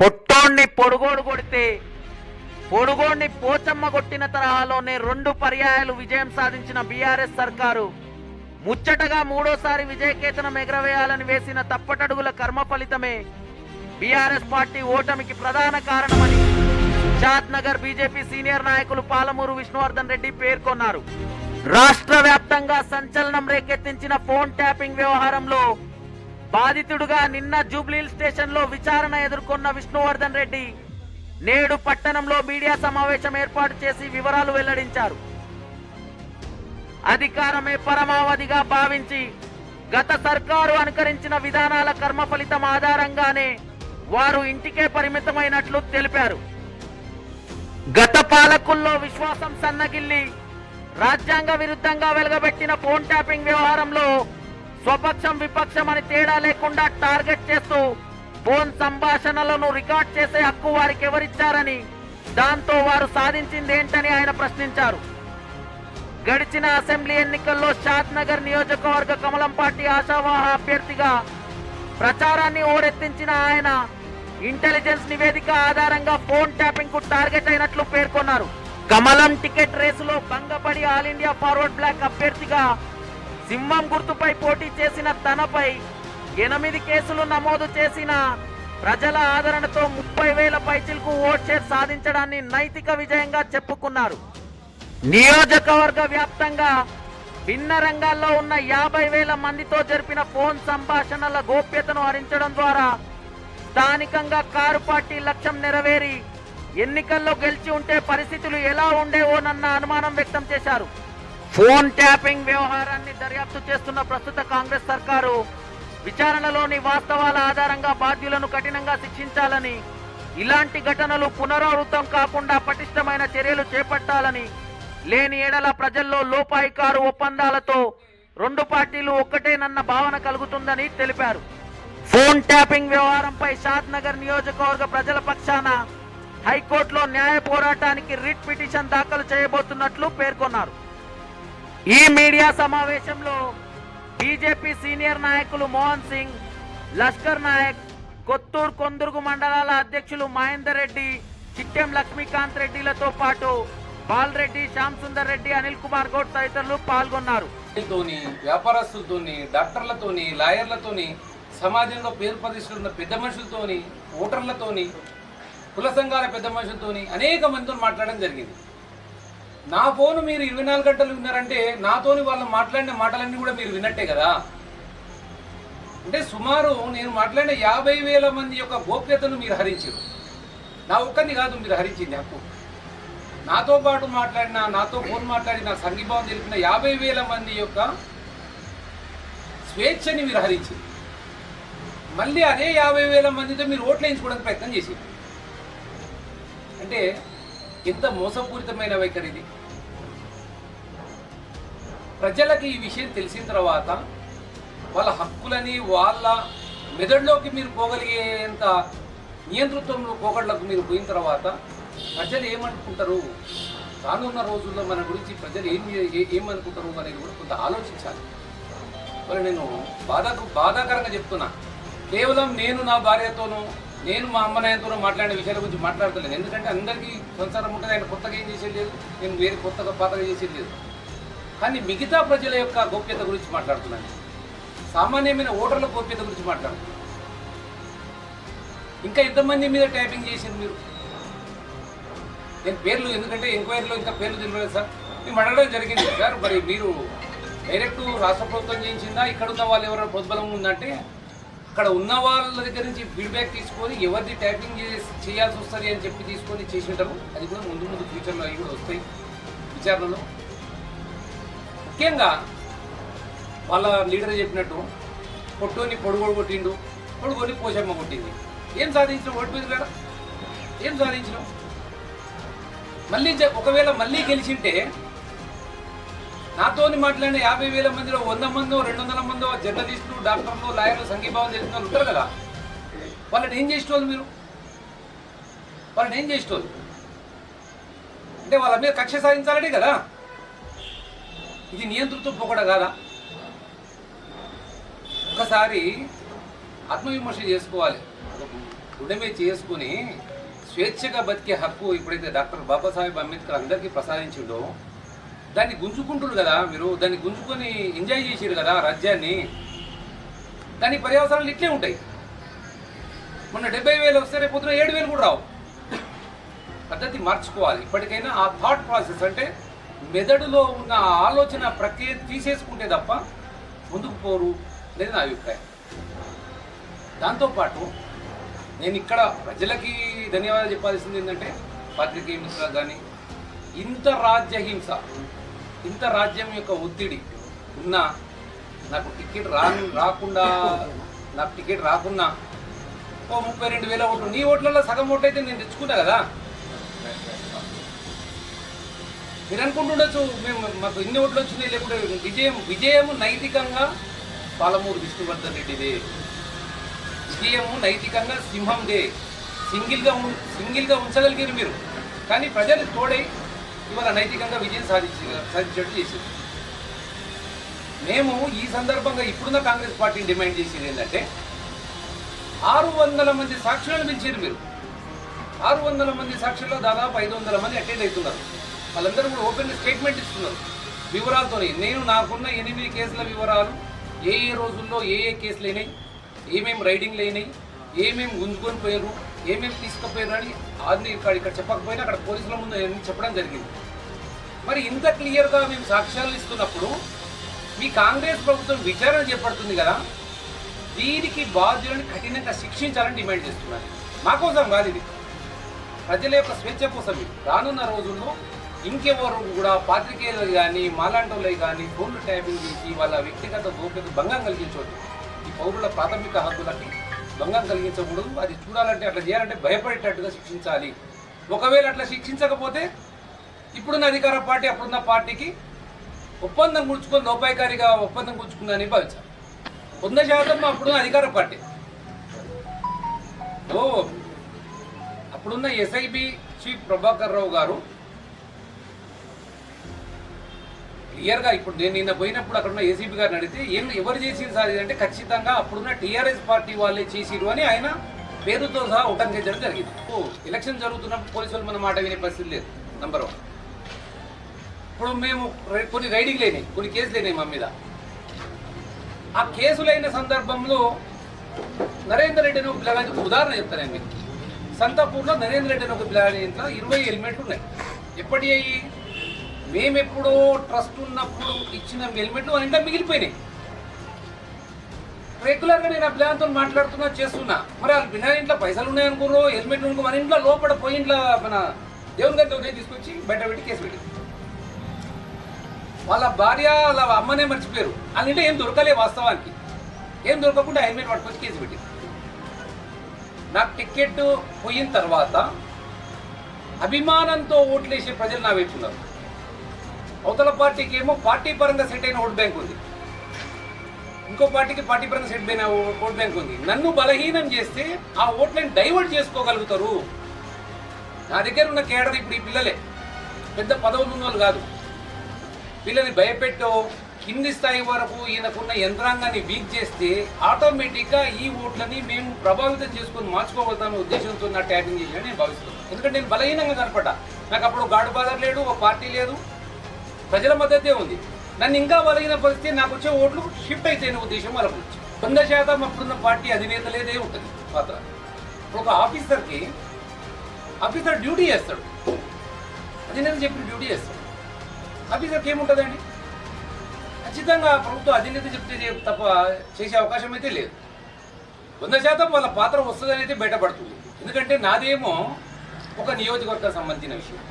పొట్టోణ్ణి పొడుగోడు కొడితే పొడుగోడిని పోచమ్మ కొట్టిన తరహాలోనే రెండు పర్యాయాలు విజయం సాధించిన బీఆర్ఎస్ సర్కారు. ముచ్చటగా మూడోసారి విజయకేతనం ఎగరవేయాలని వేసిన తప్పటడుగుల కర్మ ఫలితమే బీఆర్ఎస్ పార్టీ ఓటమికి ప్రధాన కారణమని షాద్ నగర్ బీజేపీ సీనియర్ నాయకులు పాలమూరు విష్ణువర్ధన్ రెడ్డి పేర్కొన్నారు. రాష్ట్ర వ్యాప్తంగా సంచలనం రేకెత్తించిన ఫోన్ ట్యాపింగ్ వ్యవహారంలో బాధితుడుగా నిన్న జూబ్లీల్ స్టేషన్లో విచారణ ఎదుర్కొన్న విష్ణువర్ధన్ రెడ్డి నేడు పట్టణంలో మీడియా సమావేశం ఏర్పాటు చేసి వివరాలు వెల్లడించారు. అధికారమే పరమావధిగా భావించి గత సర్కారు అనుకరించిన విధానాల కర్మ ఫలితం ఆధారంగానే వారు ఇంటికే పరిమితమైనట్లు తెలిపారు. గత పాలకుల్లో విశ్వాసం సన్నగిల్లి రాజ్యాంగ విరుద్ధంగా వెలగబెట్టిన ఫోన్ ట్యాపింగ్ వ్యవహారంలో స్వపక్షం విపక్షం అని తేడా లేకుండా టార్గెట్ చేస్తూ ఫోన్ సంభాషణలను రికార్డ్ చేసే హక్కు వారికి ఎవరిచ్చారని దాంతో వారు సాధించింది ఏంటని ఆయన ప్రశ్నించారు. గడిచిన అసెంబ్లీ ఎన్నికల్లో షాద్ నగర్ నియోజకవర్గ కమలం పార్టీ ఆశావాహ అభ్యర్థిగా ప్రచారాన్ని ఓరెత్తించిన ఆయన ఇంటెలిజెన్స్ నివేదిక ఆధారంగా ఫోన్ ట్యాపింగ్కు టార్గెట్ అయినట్లు పేర్కొన్నారు. కమలం టికెట్ రేసులో భంగపడి ఆల్ ఇండియా ఫార్వర్డ్ బ్లాక్ అభ్యర్థిగా సింహం గుర్తుపై పోటీ చేసిన తనపై ఎనిమిది కేసులు నమోదు చేసిన ప్రజల ఆదరణతో ముప్పై వేల పైచిలకు ఓట్ షేర్ సాధించడాన్ని నైతిక విజయంగా చెప్పుకున్నారు. నియోజకవర్గ వ్యాప్తంగా భిన్న రంగాల్లో ఉన్న యాభై వేల మందితో జరిపిన ఫోన్ సంభాషణల గోప్యతను హరించడం ద్వారా స్థానికంగా కారు పార్టీ లక్ష్యం నెరవేరి ఎన్నికల్లో గెలిచి ఉంటే పరిస్థితులు ఎలా ఉండేవోనన్న అనుమానం వ్యక్తం చేశారు. ఫోన్ ట్యాపింగ్ వ్యవహారాన్ని దర్యాప్తు చేస్తున్న ప్రస్తుత కాంగ్రెస్ సర్కారు విచారణలోని వాస్తవాల ఆధారంగా బాధ్యులను కఠినంగా శిక్షించాలని ఇలాంటి ఘటనలు పునరావృతం కాకుండా పటిష్టమైన చర్యలు చేపట్టాలని లేని ఏడల ప్రజల్లో లోపాయికారు ఒప్పందాలతో రెండు పార్టీలు ఒక్కటేనన్న భావన కలుగుతుందని తెలిపారు. ఫోన్ ట్యాపింగ్ వ్యవహారంపై షాద్ నగర్ నియోజకవర్గ ప్రజల పక్షాన హైకోర్టులో న్యాయ పోరాటానికి రిట్ పిటిషన్ దాఖలు చేయబోతున్నట్లు పేర్కొన్నారు. ఈ మీడియా సమావేశంలో బీజేపీ సీనియర్ నాయకులు మోహన్ సింగ్ లష్కర్ నాయక్ కొత్తూరు కొందుర్గు మండలాల అధ్యక్షులు మహేందర్ రెడ్డి చిట్టెం లక్ష్మీకాంత్ రెడ్డిలతో పాటు బాలరెడ్డి శ్యామ్ సుందర్ రెడ్డి అనిల్ కుమార్ గౌడ్ తదితరులు పాల్గొన్నారు. తోని వ్యాపారస్తులతోని డాక్టర్లతోని లాయర్లతోని సమాజంలో పేరు ప్రతిష్టలు ఉన్న పెద్ద మనుషులతోని ఓటర్లతోని కుల సంఘాల పెద్ద మనుషులతోని అనేక మందితో మాట్లాడడం జరిగింది. నా ఫోన్ మీరు ఇరవై నాలుగు గంటలు విన్నారంటే నాతోని వాళ్ళు మాట్లాడిన మాటలన్నీ కూడా మీరు విన్నట్టే కదా. అంటే సుమారు నేను మాట్లాడిన యాభై వేల మంది యొక్క గోప్యతను మీరు హరించారు. నా ఒక్కరిని కాదు మీరు హరించింది హక్కు. నాతో పాటు మాట్లాడిన నాతో ఫోన్ మాట్లాడిన సంఘీభావం తెలిపిన యాభై వేల మంది యొక్క స్వేచ్ఛని మీరు హరించింది మళ్ళీ అదే యాభై వేల మందితో మీరు ఓట్లు వేయించుకోవడానికి ప్రయత్నం చేసింది అంటే ఎంత మోసపూరితమైన వైఖరి ఇది? ప్రజలకి ఈ విషయం తెలిసిన తర్వాత వాళ్ళ హక్కులని వాళ్ళ మెదడులోకి మీరు పోగలిగేంత నియంతృత్వంలో పోగడలకు మీరు పోయిన తర్వాత ప్రజలు ఏమనుకుంటారు? రానున్న రోజుల్లో మన గురించి ప్రజలు ఏం ఏమనుకుంటారు అనేది కూడా కొంత ఆలోచించాలి. మరి నేను బాధకు బాధాకరంగా చెప్తున్నా. కేవలం నేను నా భార్యతోనూ నేను మా అమ్మ నాయనతో మాట్లాడే విషయాల గురించి మాట్లాడతలేదు. ఎందుకంటే అందరికీ సంసారం ఉంటుంది ఆయన కొత్తగా ఏం చేసేది లేదు. నేను వేరే కొత్తగా పాతగా చేసేది లేదు. కానీ మిగతా ప్రజల యొక్క గోప్యత గురించి మాట్లాడుతున్నాను. సామాన్యమైన ఓటర్ల గోప్యత గురించి మాట్లాడుతున్నాను. ఇంకా ఎంతమంది మీద ట్యాపింగ్ చేసింది మీరు? నేను పేర్లు ఎందుకంటే ఎంక్వైరీలో ఇంకా పేర్లు తెలియలేదు సార్. మేము అడగడం జరిగింది. సార్ మరి మీరు డైరెక్ట్ రాష్ట్ర ప్రభుత్వం చేయించిందా? ఇక్కడ ఉన్న వాళ్ళు ఎవరైనా ప్రతిఫలం ఉందంటే అక్కడ ఉన్న వాళ్ళ దగ్గర నుంచి ఫీడ్బ్యాక్ తీసుకొని ఎవరిది ట్యాపింగ్ చేయాల్సి వస్తుంది అని చెప్పి తీసుకొని చేసేటప్పుడు అది కూడా ముందు ముందు ఫ్యూచర్లో అవి కూడా వస్తాయి విచారణలో. ముఖ్యంగా వాళ్ళ లీడర్ చెప్పినట్టు పొట్టుని పొడుగోడు కొట్టిండు పొడుగోని పోషమ్మ కొట్టింది. ఏం సాధించినావు ఓటు మీద కదా ఏం సాధించినావు? మళ్ళీ ఒకవేళ మళ్ళీ గెలిచింటే నాతోని మాట్లాడిన యాభై వేల మందిలో వంద మందో రెండు వందల మందో జర్నలిస్టులు డాక్టర్లు లాయర్లు సంఘీభావం తెలిసిన వాళ్ళు ఉంటారు కదా? వాళ్ళని ఏం చేసేవాళ్ళు మీరు? వాళ్ళని ఏం చేసేవాళ్ళు అంటే వాళ్ళ మీద కక్ష సాధించాలనే కదా? ఇది నియంతృత్వం పోకడ కాదా? ఒకసారి ఆత్మవిమర్శ చేసుకోవాలి. గుడమే చేసుకుని స్వేచ్ఛగా బతికే హక్కు ఇప్పుడైతే డాక్టర్ బాబాసాహెబ్ అంబేద్కర్ అందరికీ ప్రసాదించిండో దాన్ని గుంజుకుంటున్నారు కదా మీరు దాన్ని గుంజుకొని ఎంజాయ్ చేసారు కదా రాజ్యాన్ని. దాని పర్యవసరాలు ఇట్లే ఉంటాయి. మొన్న డెబ్బై వేలు వస్తే రేపు పొద్దున ఏడు వేలు కూడా రావు. పద్ధతి మార్చుకోవాలి. ఇప్పటికైనా ఆ థాట్ ప్రాసెస్ అంటే మెదడులో ఉన్న ఆలోచన ప్రక్రియ తీసేసుకుంటే తప్ప ముందుకు పోరు అనేది నా అభిప్రాయం. దాంతోపాటు నేను ఇక్కడ ప్రజలకి ధన్యవాదాలు చెప్పాల్సింది ఏంటంటే పాత్రికేయ మిత్రులకు కానీ ఇంత రాజ్యహింస ఇంత రాజ్యం యొక్క ఒత్తిడి ఉన్నా నాకు టికెట్ రా రాకుండా నాకు టికెట్ రాకున్నా ఓ ముప్పై రెండు వేల ఓట్లు నీ ఓట్లలో సగం ఓట్లు అయితే నేను తెచ్చుకున్నా కదా? మీరు అనుకుంటుండొచ్చు మేము మాకు ఇన్ని ఓట్లు వచ్చినాయి లేకుంటే విజయం విజయం నైతికంగా పాలమూరు విష్ణువర్ధన్ రెడ్డిదే. విజయము నైతికంగా సింహందే. సింగిల్గా సింగిల్గా ఉంచగలిగారు మీరు. కానీ ప్రజలు తోడై ఇవాళ నైతికంగా విజయం సాధించి సాధించేట్టు చేసింది. మేము ఈ సందర్భంగా ఇప్పుడున్న కాంగ్రెస్ పార్టీని డిమాండ్ చేసేది ఏంటంటే ఆరు వందల మంది సాక్షులను పిలిచారు మీరు. ఆరు వందల మంది సాక్షుల్లో దాదాపు ఐదు వందల మంది అటెండ్ అవుతున్నారు. వాళ్ళందరూ కూడా ఓపెన్ స్టేట్మెంట్ ఇస్తున్నారు. వివరాలతో నేను నాకున్న ఎనిమిది కేసుల వివరాలు ఏ ఏ రోజుల్లో ఏ ఏ కేసులు అయినాయి ఏమేమి రైడింగ్లు అయినాయి ఏమేమి గుంజుకొని పోయారు ఏమేమి తీసుకుపోయారు అని అన్ని ఇక్కడ ఇక్కడ చెప్పకపోయినా అక్కడ పోలీసుల ముందు అన్ని చెప్పడం జరిగింది. మరి ఇంత క్లియర్గా మేము సాక్ష్యాలు ఇస్తున్నప్పుడు మీ కాంగ్రెస్ ప్రభుత్వం విచారణ చేపడుతుంది కదా దీనికి బాధ్యులను కఠినంగా శిక్షించాలని డిమాండ్ చేస్తున్నారు. మా కోసం కాదు ఇది. ప్రజల యొక్క స్వేచ్ఛ కోసం ఇది. రానున్న రోజుల్లో ఇంకెవరు కూడా పాత్రికేయులు కానీ మాలాంటి కానీ ఫోన్లు ట్యాపింగ్ చేసి వాళ్ళ వ్యక్తిగత గోప్యత భంగం కలిగించవద్దు. ఈ పౌరుల ప్రాథమిక హక్కులకి భంగం కలిగించకూడదు. అది చూడాలంటే అట్లా చేయాలంటే భయపడేటట్టుగా శిక్షించాలి. ఒకవేళ అట్లా శిక్షించకపోతే ఇప్పుడున్న అధికార పార్టీ అప్పుడున్న పార్టీకి ఒప్పందం కూర్చుకొని లోపాయకారిగా ఒప్పందం కూర్చుకుందని భావించాలి. వంద శాతం అప్పుడున్న అధికార పార్టీ. ఓ అప్పుడున్న ఎస్ఐబి చీఫ్ ప్రభాకర్ రావు గారు క్లియర్గా ఇప్పుడు నేను నిన్న పోయినప్పుడు అక్కడ ఉన్న ఏసీపీ గారిని అడిగితే ఏం ఎవరు చేసింది సార్ ఇదంటే ఖచ్చితంగా అప్పుడున్న టీఆర్ఎస్ పార్టీ వాళ్ళే చేసిరు అని ఆయన పేరుతో సహా ఉటంకించడం జరిగింది. ఓ, ఎలక్షన్ జరుగుతున్నప్పుడు పోలీసులు మన మాట వినే పరిస్థితి లేదు నంబర్ వన్ ఇప్పుడు మేము కొన్ని రైడింగ్ లేనాయి కొన్ని కేసులు లేనాయి మా మీద. ఆ కేసులైన సందర్భంలో నరేందర్ రెడ్డి ఒక పిల్లగానికి ఉదాహరణ చెప్తాను మీకు. సంతాపూర్లో నరేందర్ రెడ్డిని ఒక పిల్లగాని ఇంట్లో ఇరవై హెల్మెట్లు ఉన్నాయి. ఎప్పటి అయ్యి? మేమెప్పుడో ట్రస్ట్ ఉన్నప్పుడు ఇచ్చిన హెల్మెట్లు అని ఇంట్లో మిగిలిపోయినాయి. రెగ్యులర్గా నేను ఆ ప్లాన్తో మాట్లాడుతున్నా చేస్తున్నా. మరి వాళ్ళు పిల్లల ఇంట్లో పైసలు ఉన్నాయనుకున్నారు హెల్మెట్లు అనుకో మన ఇంట్లో లోపల పోయి ఇంట్లో మన దేవుని గారి దగ్గర తీసుకొచ్చి బయట పెట్టి కేసు పెట్టి. వాళ్ళ భార్య వాళ్ళ అమ్మనే మర్చిపోయారు. వాళ్ళ ఇంట్లో ఏం దొరకలే వాస్తవానికి. ఏం దొరకకుండా హెల్మెట్ పట్టుకొచ్చి కేసు పెట్టింది. నాకు టికెట్ పోయిన తర్వాత అభిమానంతో ఓట్లేసే ప్రజలు నా వైపు ఉన్నారు. అవతల పార్టీకి ఏమో పార్టీ పరంగా సెట్ అయిన ఓట్ బ్యాంక్ ఉంది. ఇంకో పార్టీకి పార్టీ పరంగా సెట్ అయిన ఓ- ఓట్ బ్యాంక్ ఉంది. నన్ను బలహీనం చేస్తే ఆ ఓట్లను డైవర్ట్ చేసుకోగలుగుతారు. నా దగ్గర ఉన్న కేడర్ ఇప్పుడు ఈ పిల్లలే. పెద్ద పదవులు ఉన్న వాళ్ళు కాదు. పిల్లని భయపెట్టో కింది స్థాయి వరకు ఈయనకున్న యంత్రాంగాన్ని వీక్ చేస్తే ఆటోమేటిక్గా ఈ ఓట్లని మేము ప్రభావితం చేసుకొని మార్చుకోగలుగుతామనే ఉద్దేశంతో నా ట్యాపింగ్ చేయాలని నేను భావిస్తున్నాను. ఎందుకంటే నేను బలహీనంగా కనపడ్డా. నాకు అప్పుడు గాడు బాదర్ లేడు ఒక పార్టీ లేదు. ప్రజల మద్దతే ఉంది. నన్ను ఇంకా బలిగిన పరిస్థితి నాకు వచ్చే ఓట్లు షిఫ్ట్ అయితేనే ఉద్దేశం వాళ్ళకు వంద శాతం అప్పుడున్న పార్టీ అధినేతలేదే ఉంటుంది. పాత్ర ఇప్పుడు ఒక ఆఫీసర్కి ఆఫీసర్ డ్యూటీ చేస్తాడు. అధినేత చెప్పిన డ్యూటీ చేస్తాడు. ఆఫీసర్కి ఏముంటుందండి? ఖచ్చితంగా ప్రభుత్వం అధినేత చెప్తే తప్ప చేసే అవకాశం అయితే లేదు. వంద శాతం వాళ్ళ పాత్ర వస్తుందని అయితే బయటపడుతుంది. ఎందుకంటే నాదేమో ఒక నియోజకవర్గానికి సంబంధించిన విషయం.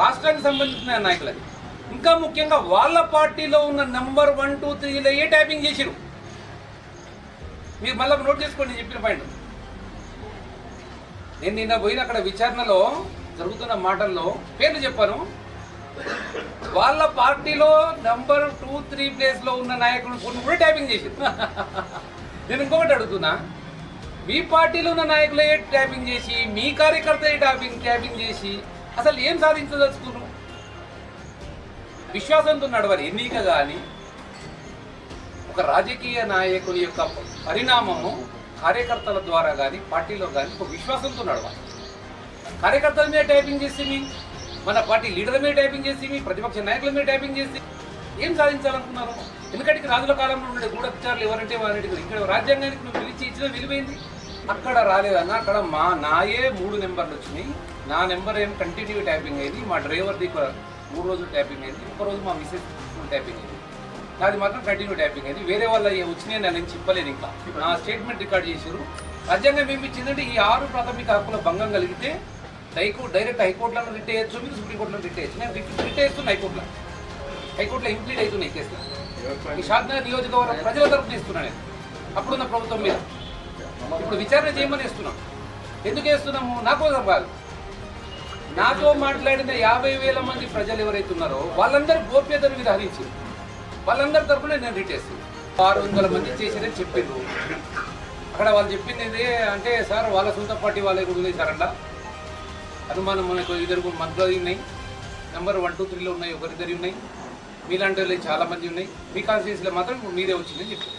రాష్ట్రానికి సంబంధించిన నాయకులది. ఇంకా ముఖ్యంగా వాళ్ళ పార్టీలో ఉన్న నెంబర్ వన్ టూ త్రీలో ఏ ట్యాపింగ్ చేసిరు? మీరు మళ్ళీ నోట్ చేసుకోండి నేను చెప్పిన పాయింట్ నేను నిన్న పోయిన అక్కడ విచారణలో జరుగుతున్న మాటల్లో పేర్లు చెప్పాను. వాళ్ళ పార్టీలో నంబర్ టూ త్రీ ప్లేస్లో ఉన్న నాయకుడు కొన్ని కూడా ట్యాపింగ్ చేసి నేను ఇంకొకటి అడుగుతున్నా. మీ పార్టీలో ఉన్న నాయకులే ట్యాపింగ్ చేసి మీ కార్యకర్త ట్యాపింగ్ ట్యాపింగ్ చేసి అసలు ఏం సాధించదలుచుకున్నారు? విశ్వాసంతో నడవాలి ఎన్నిక కానీ ఒక రాజకీయ నాయకుని యొక్క పరిణామము కార్యకర్తల ద్వారా కానీ పార్టీలో కానీ ఒక విశ్వాసంతో నడవాలి. కార్యకర్తల మీద టైపింగ్ చేసి మన పార్టీ లీడర్ల మీద టైపింగ్ చేసి మీ ప్రతిపక్ష నాయకుల మీద టైపింగ్ చేసి ఏం సాధించాలనుకున్నారు? ఎందుకంటే రాజుల కాలంలో ఉండే గూఢచారులు ఎవరంటే వారంటే ఇక్కడ రాజ్యాంగానికి నువ్వు పిలిచి ఇచ్చిన విలువైంది. అక్కడ రాలేదన్న అక్కడ మా నాయే మూడు నెంబర్లు వచ్చినాయి. నా నెంబర్ ఏం కంటిన్యూ టైపింగ్ అయింది. మా డ్రైవర్ది ఒక మూడు రోజులు టైపింగ్ అయింది. ఒక రోజు మా మిస్సెస్ టైపింగ్ అయింది. నాది మాత్రం కంటిన్యూ టైపింగ్ అయింది. వేరే వాళ్ళ వచ్చినాయి నేను చెప్పలేదు ఇంకా. నా స్టేట్మెంట్ రికార్డ్ చేశారు. రాజ్యాంగం ఏమి ఇచ్చిందంటే ఈ ఆరు ప్రాథమిక హక్కుల భంగం కలిగితే హైకో డైరెక్ట్ హైకోర్టులో రిట్ చేయొచ్చు మీరు సుప్రీంకోర్టులో రిట్ చేయొచ్చు. నేను రిట్ రిట్ చేస్తున్నా హైకోర్టులో. హైకోర్టులో ఇంప్లీట్ అవుతున్నాయి కేసులు. ఈ షాద్నగర్ నియోజకవర్గం ప్రజల తరపున ఇస్తున్నా నేను. అప్పుడున్న ప్రభుత్వం మీద. ఇప్పుడు విచారణ చేయమని ఇస్తున్నాం ఎందుకు వేస్తున్నాము నా కోసం కాదు. నాతో మాట్లాడిన యాభై వేల మంది ప్రజలు ఎవరైతే ఉన్నారో వాళ్ళందరూ గోప్యతను హరించారు. వాళ్ళందరి తరఫున నేను రిటేసి ఆరు వందల మంది చేసేదని చెప్పిండ్రు. అక్కడ వాళ్ళు చెప్పింది ఏంటి అంటే సార్ వాళ్ళ సొంత పార్టీ వాళ్ళే కూడా ఉన్నాయి సార్ అనుమానం మనకు ఇద్దరు మంత్రులు ఉన్నాయి. నెంబర్ వన్ టూ త్రీలో ఉన్నాయి ఒకరిద్దరి ఉన్నాయి. మీలాంటి వాళ్ళు చాలా మంది ఉన్నాయి. మీ కాన్స్టిట్యూన్సీలో మాత్రం మీరే వచ్చిందని చెప్పారు.